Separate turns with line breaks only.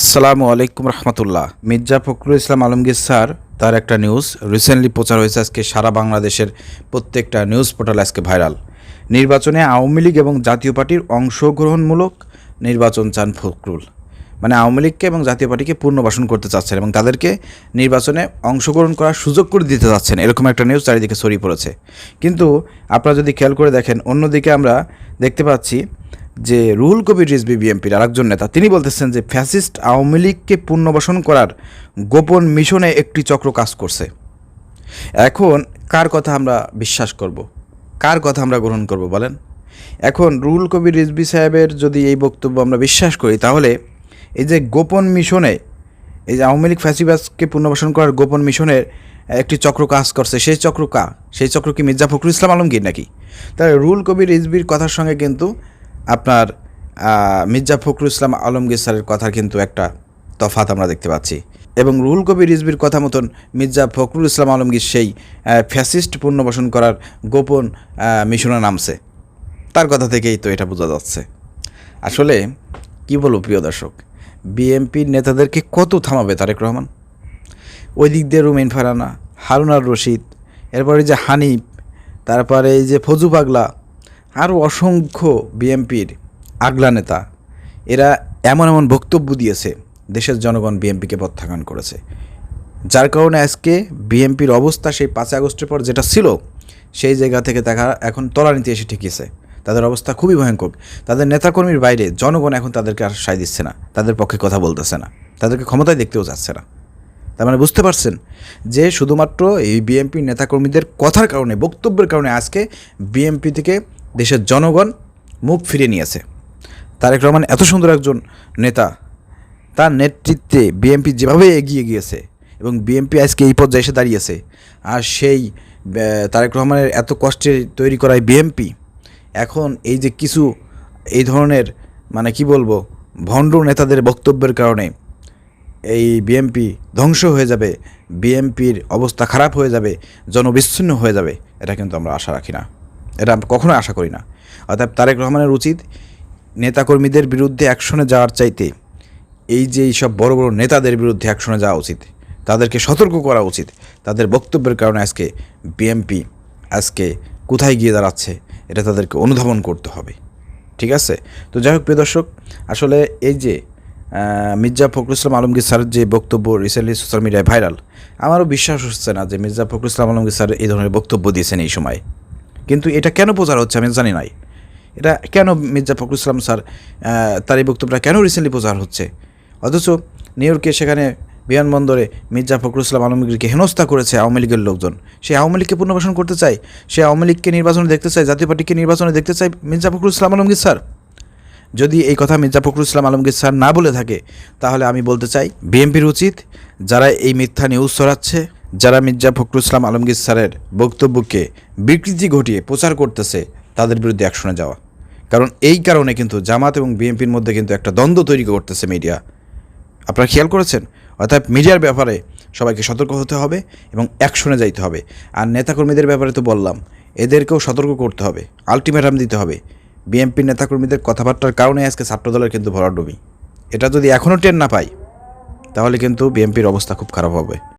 আসসালামু আলাইকুম রহমতুল্লাহ। মির্জা ফখরুল ইসলাম আলমগীর স্যার, তার একটা নিউজ রিসেন্টলি প্রচার হয়েছে আজকে সারা বাংলাদেশের প্রত্যেকটা নিউজ পোর্টাল আজকে ভাইরাল নির্বাচনে আওয়ামী লীগ এবং জাতীয় পার্টির অংশগ্রহণমূলক নির্বাচন চান ফখরুল। মানে আওয়ামী লীগকে এবং জাতীয় পার্টিকে পুনর্বাসন করতে চাচ্ছেন এবং তাদেরকে নির্বাচনে অংশগ্রহণ করার সুযোগ করে দিতে চাচ্ছেন, এরকম একটা নিউজ চারিদিকে ছড়িয়ে পড়েছে। কিন্তু আপনারা যদি খেয়াল করে দেখেন, অন্যদিকে আমরা দেখতে পাচ্ছি যে রুহুল কবির রিজবি বিএনপির আরেকজন নেতা, তিনি বলতেছেন যে ফ্যাসিস্ট আওয়ামী লীগকে পুনর্বাসন করার গোপন মিশনে একটি চক্র কাজ করছে। এখন কার কথা আমরা বিশ্বাস করব? কার কথা আমরা গ্রহণ করব বলেন? এখন রুহুল কবির রিজবি সাহেবের যদি এই বক্তব্য আমরা বিশ্বাস করি, তাহলে এই যে গোপন মিশনে, এই যে আওয়ামী লীগ ফ্যাসিবাসকে পুনর্বাসন করার গোপন মিশনের একটি চক্র কাজ করছে, সেই চক্র কা? সেই চক্র কি মির্জা ফখরুল ইসলাম আলমগীর নাকি? তাহলে রুল কবির রিজবির কথার সঙ্গে কিন্তু আপনার মির্জা ফখরুল ইসলাম আলমগীর স্যারের কথার কিন্তু একটা তফাত আমরা দেখতে পাচ্ছি। এবং রুহুল কবির রিজবির কথা মতন মির্জা ফখরুল ইসলাম আলমগীর সেই ফ্যাসিস্ট পুনর্বাসন করার গোপন মিশনে নামছে। তার কথা থেকেই তো এটা বোঝা যাচ্ছে। আসলে কি বলব প্রিয় দর্শক, বিএনপির নেতাদেরকে কত থামাবে তারেক রহমান? ওই দিক দিয়ে রুমিন ফারানা, হারুনার রশিদ, এরপরে যে হানিফ, তারপরে এই যে ফজু পাগলা আরও অসংখ্য বিএনপির আগলা নেতা, এরা এমন এমন বক্তব্য দিয়েছে, দেশের জনগণ বিএনপিকে প্রত্যাখ্যান করেছে। যার কারণে আজকে বিএনপির অবস্থা সেই পাঁচই আগস্টের পর যেটা ছিল, সেই জায়গা থেকে দেখা এখন তলানিতে এসে ঠেকিয়েছে। তাদের অবস্থা খুবই ভয়ঙ্কর। তাদের নেতাকর্মীর বাইরে জনগণ এখন তাদেরকে আর সায় দিচ্ছে না, তাদের পক্ষে কথা বলতেছে না, তাদেরকে ক্ষমতায় দেখতেও যাচ্ছে না। তার মানে বুঝতে পারছেন যে শুধুমাত্র এই বিএনপির নেতাকর্মীদের কথার কারণে, বক্তব্যের কারণে আজকে বিএনপি থেকে দেশের জনগণ মুখ ফিরিয়ে নিয়েছে। তারেক রহমান এত সুন্দর একজন নেতা, তার নেতৃত্বে বিএনপি যেভাবে এগিয়ে গিয়েছে এবং বিএনপি আজকে এই পর্যায়ে এসে দাঁড়িয়েছে, আর সেই তারেক রহমানের এত কষ্টে তৈরি করায় বিএনপি, এখন এই যে কিছু, এই ধরনের মানে কি বলব, ভণ্ড নেতাদের বক্তব্যের কারণে এই বিএমপি ধ্বংস হয়ে যাবে বিএমপির অবস্থা খারাপ হয়ে যাবে, জনবিচ্ছিন্ন হয়ে যাবে, এটা কিন্তু আমরা আশা রাখি না। এটা কখনোই আশা করি না। অর্থাৎ তারেক রহমানের উচিত নেতাকর্মীদের বিরুদ্ধে অ্যাকশনে যাওয়ার চাইতে এই যে এইসব বড় বড় নেতাদের বিরুদ্ধে অ্যাকশনে যাওয়া উচিত, তাদেরকে সতর্ক করা উচিত, তাদের বক্তব্যের কারণে আজকে বিএমপি আজকে কোথায় গিয়ে দাঁড়াচ্ছে, এটা তাদেরকে অনুধাবন করতে হবে। ঠিক আছে? তো যাই হোক, প্রিয় দর্শক, আসলে এই যে মির্জা ফখরুল ইসলাম আলমগীর স্যারের যে বক্তব্য রিসেন্টলি সোশ্যাল মিডিয়ায় ভাইরাল আমারও বিশ্বাস হচ্ছে না যে মির্জা ফখরুল ইসলাম আলমগীর স্যার এই ধরনের বক্তব্য দিয়েছেন এই সময়। কিন্তু এটা কেন প্রচার হচ্ছে আমি জানি নাই। এটা কেন মির্জা ফখরুল ইসলাম স্যার তার এই বক্তব্যটা কেন রিসেন্টলি প্রচার হচ্ছে? অথচ নিউ ইয়র্কে সেখানে বিমানবন্দরে মির্জা ফখরুল ইসলাম আলমগীরকে হেনস্থা করেছে আওয়ামী লীগের লোকজন। সে আওয়ামী লীগকে পুনর্বাসন করতে চায়? সে আওয়ামী লীগকে নির্বাচনে দেখতে চায়? জাতীয় পার্টিকে নির্বাচনে দেখতে চায় মির্জা ফখরুল ইসলাম আলমগীর স্যার? যদি এই কথা মির্জা ফখরুল ইসলাম আলমগীর স্যার না বলে থাকে, তাহলে আমি বলতে চাই, বিএনপির উচিত যারা এই মিথ্যা নিউজ ছড়াচ্ছে যারা মির্জা ফখরুল ইসলাম আলমগীর স্যারের বক্তব্যকে বিকৃতি ঘটিয়ে প্রচার করতেছে, তাদের বিরুদ্ধে অ্যাকশনে যাওয়া। কারণ এই কারণে কিন্তু জামাত এবং বিএনপির মধ্যে কিন্তু একটা দ্বন্দ্ব তৈরি করতেছে মিডিয়া। আপনারা খেয়াল করেছেন? অর্থাৎ মিডিয়ার ব্যাপারে সবাইকে সতর্ক হতে হবে এবং অ্যাকশনে যাইতে হবে। আর নেতাকর্মীদের ব্যাপারে তো বললাম, এদেরকেও সতর্ক করতে হবে আলটিমেটাম দিতে হবে। বিএনপির নেতাকর্মীদের কথাবার্তার কারণে আজকে ছাত্রদলের কিন্তু ভরাডুবি। এটা যদি এখনও টের না পাই, তাহলে কিন্তু বিএনপির অবস্থা খুব খারাপ হবে।